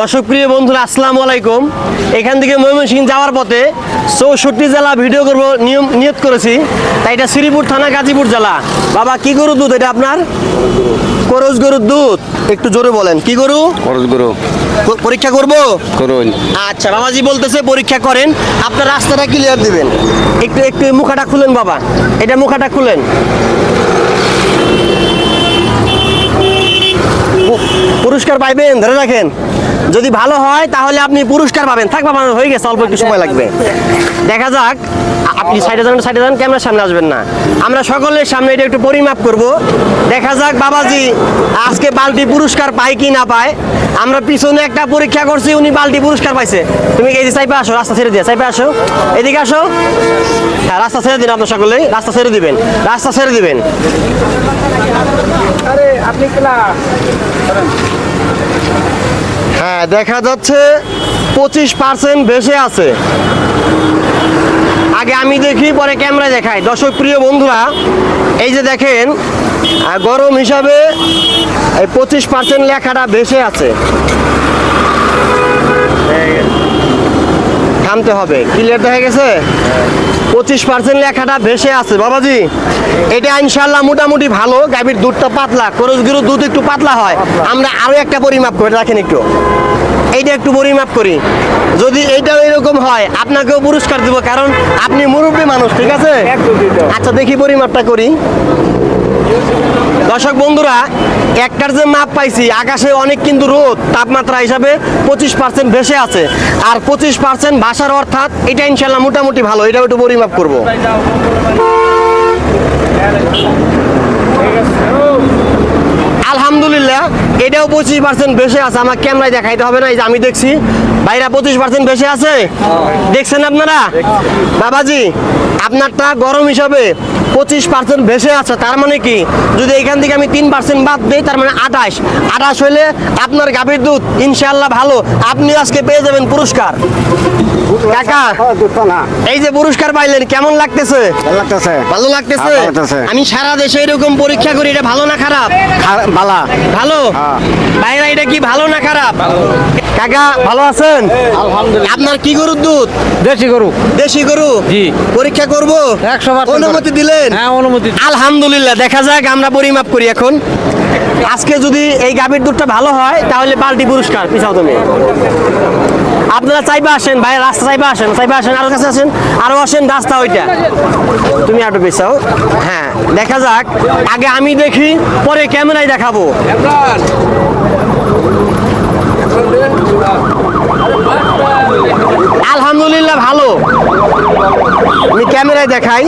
দর্শক প্রিয় বন্ধুরা আসসালামু আলাইকুম। এখান থেকে ময়মনসিংহ যাওয়ার পথে চৌষট্টি জেলা ভিডিও করব নিয়ম নিয়ত করেছি। তাই এটা শ্রীপুর থানা গাজীপুর জেলা। বাবা কি গরুর দুধ এটা আপনার? করজ গরুর দুধ। একটু জোরে বলেন কি গরু? খরচ করো প- পরীক্ষা করব? করুন। আচ্ছা বাবাজি বলতেছে পরীক্ষা করেন আপনার রাস্তাটা ক্লিয়ার দিবেন। একটু একটু মুখাটা খুলেন বাবা। এটা মুখাটা খুলেন। পুরস্কার পাইবেন, ধরে রাখেন। যদি ভালো হয়, তাহলে আপনি পুরস্কার পাবেন। থাক বাবা, হয়ে গেছে, অল্প একটু সময় লাগবে। দেখা যাক আপনি সাইডে যান সাইডে যান, ক্যামেরার সামনে আসবেন না। আমরা সকলের সামনে এটা একটু পরিমাপ করব। দেখা যাক, বাবাজি, আজকে বালতি পুরস্কার পায় কি না পায়। আমরা পিছনে একটা পরীক্ষা করছি, উনি বালতি পুরস্কার পাইছে। তুমি এই যে সাইপে আসো, রাস্তা ছেড়ে দিয়ে, সাইপে আসো। এদিকে আসো। হ্যাঁ রাস্তা ছেড়ে দিন আপনার সকলেই, রাস্তা ছেড়ে দিবেন, রাস্তা ছেড়ে দিবেন। হ্যাঁ দেখা যাচ্ছে পঁচিশ পার্সেন্ট ভেসে আছে। আগে আমি দেখি, পরে ক্যামেরা দেখাই। দর্শক, প্রিয় বন্ধুরা, এই যে দেখেন গরম হিসাবে এই পঁচিশ পার্সেন্ট লেখাটা ভেসে আছে। থামতে হবে। ক্লিয়ার দেখা গেছে? পঁচিশ পার্সেন্ট লেখাটা ভেসে আছে। বাবাজি এটা ইনশাল্লাহ মোটামুটি ভালো। গাভীর দুধটা পাতলা খরচ গরুর দুধ একটু পাতলা হয়। আমরা আরও একটা পরিমাপ করে রাখেন একটু। এইটা একটু পরিমাপ করি। যদি এইটাও এরকম হয় আপনাকেও পুরস্কার দিব কারণ আপনি মুরব্বী মানুষ ঠিক আছে। আচ্ছা দেখি পরিমাপটা করি। দর্শক বন্ধুরা, একটার যে মাপ পাইছি, আকাশে অনেক কিন্তু রোদ, তাপমাত্রা হিসাবে পঁচিশ পার্সেন্ট ভেসে আছে। আর পঁচিশ পার্সেন্ট ভাষার অর্থাৎ এটা ইনশাল্লাহ মোটামুটি ভালো এটা একটু পরিমাপ করব। আলহামদুলিল্লাহ এটাও পঁচিশ পার্সেন্ট বেশি আছে আমার ক্যামেরায় দেখাইতে হবে না এই যে আমি দেখছি। বাইরা পঁচিশ পার্সেন্ট বেশি আছে? দেখছেন আপনারা? বাবাজি আপনারটা গরম হিসাবে পঁচিশ পার্সেন্ট ভেসে আছে তার মানে কি? যদি এখান থেকে আমি তিন পার্সেন্ট বাদ দিই তার মানে আঠাশ। আঠাশ হইলে আপনার গাভীর দুধ ইনশাল্লাহ ভালো। আপনি আজকে পেয়ে যাবেন পুরস্কার। কাকা এই যে পুরস্কার পাইলেন কেমন লাগতেছে? লাগতেছে। ভালো লাগতেছে? আমি সারা দেশে এরকম পরীক্ষা করি এটা ভালো না খারাপ? বালা ভালো। হ্যাঁ। ভাইরা এটা কি ভালো না খারাপ? কাকা ভালো আছেন? আলহামদুলিল্লাহ। আপনার কি গরুর দুধ? দেশি গরু। দেশি গরু? জি। পরীক্ষা করব? 100% অনুমতি দিলেন? হ্যাঁ অনুমতি। আলহামদুলিল্লাহ দেখা যাক আমরা পরিমাপ করি এখন। আজকে যদি এই গাভীর দুধটা ভালো হয় তাহলে পাল্টি পুরস্কার পিছাও তুমি। আপনারা চাইবা আসেন, ভাই, রাস্তা চাইবা আসেন চাইবা আসেন, আরও কাছে আসেন, আরও আসেন, রাস্তা ওইটা। তুমি আরও পিছাও। হ্যাঁ দেখা যাক। আগে আমি দেখি, পরে ক্যামেরায় দেখাবো। আলহামদুলিল্লাহ, ভালো। আমি ক্যামেরায় দেখাই।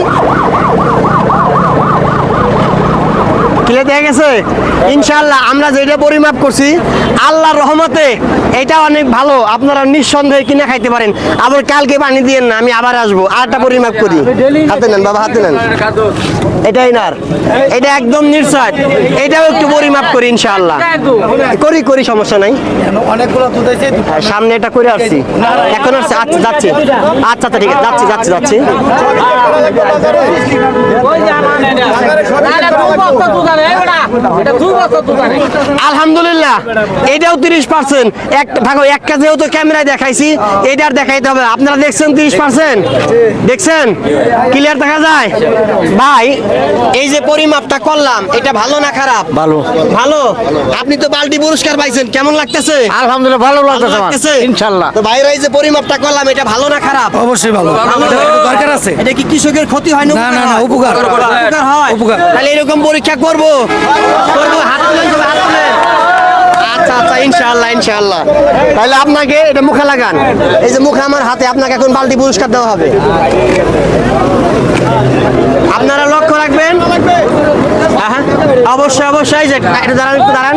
ক্লিয়ার দেখা গেছে। ইনশাল্লাহ আমরা যেটা পরিমাপ করছি আল্লাহর রহমতে এটা অনেক ভালো। আপনারা নিঃসন্দেহে কিনে খাইতে পারেন। আবার কালকে পানি দিয়েন না আমি আবার আসব। আরটা পরিমাপ করি। হাতে নেন বাবা হাতে নেন। এটাই নার এটা একদম নির্সয় এটাও একটু পরিমাপ করি ইনশাআল্লাহ। করি করি সমস্যা নাই। অনেকগুলো দুধ আছে সামনে এটা করে আসছি। এখন আসছে আচ্ছা যাচ্ছি। আচ্ছা আচ্ছা ঠিক আছে যাচ্ছি যাচ্ছি যাচ্ছি। 没有啦 আলহামদুলিল্লাহ। এটাও তিরিশ পার্সেন্ট। এক থাকো একটা যেহেতু ক্যামেরায় দেখাইছি এটার দেখাইতে হবে আপনারা দেখছেন তিরিশ পার্সেন্ট? দেখছেন? ক্লিয়ার দেখা যায়? ভাই এই যে পরিমাপটা করলাম এটা ভালো না খারাপ? ভালো। ভালো? আপনি তো বালতি পুরস্কার পাইছেন কেমন লাগতেছে? আলহামদুলিল্লাহ ভালো লাগতেছে ইনশাআল্লাহ তো ভাইরা এই যে পরিমাপটা করলাম এটা ভালো না খারাপ? অবশ্যই ভালো। দরকার আছে। এটা কি কৃষকের ক্ষতি হয় না না, না, না, উপকার। উপকার হয়। উপকার। তাহলে এরকম পরীক্ষা করব। তুলেন। আচ্ছা আচ্ছা তাহলে আপনাকে এটা মুখে লাগান। এই যে মুখে আমার হাতে আপনাকে এখন পুরস্কার দেওয়া হবে। আপনারা লক্ষ্য রাখবেন অবশ্যই অবশ্যই। যে একটু দাঁড়ান একটু দাঁড়ান।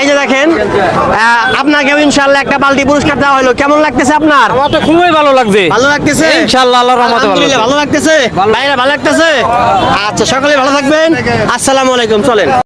এই যে দেখেন আহ, আপনাকেও ইনশাল্লাহ একটা বালতি পুরস্কার দেওয়া হলো। কেমন লাগতেছে আপনার? আমার তো খুবই ভালো লাগছে। ভালো লাগতেছে? ইনশাল্লাহ আল্লাহর রহমতে ভালো ভালো লাগতেছে? ভাইরা ভালো লাগতেছে? আচ্ছা সকলে ভালো থাকবেন। আসসালামু আলাইকুম চলেন।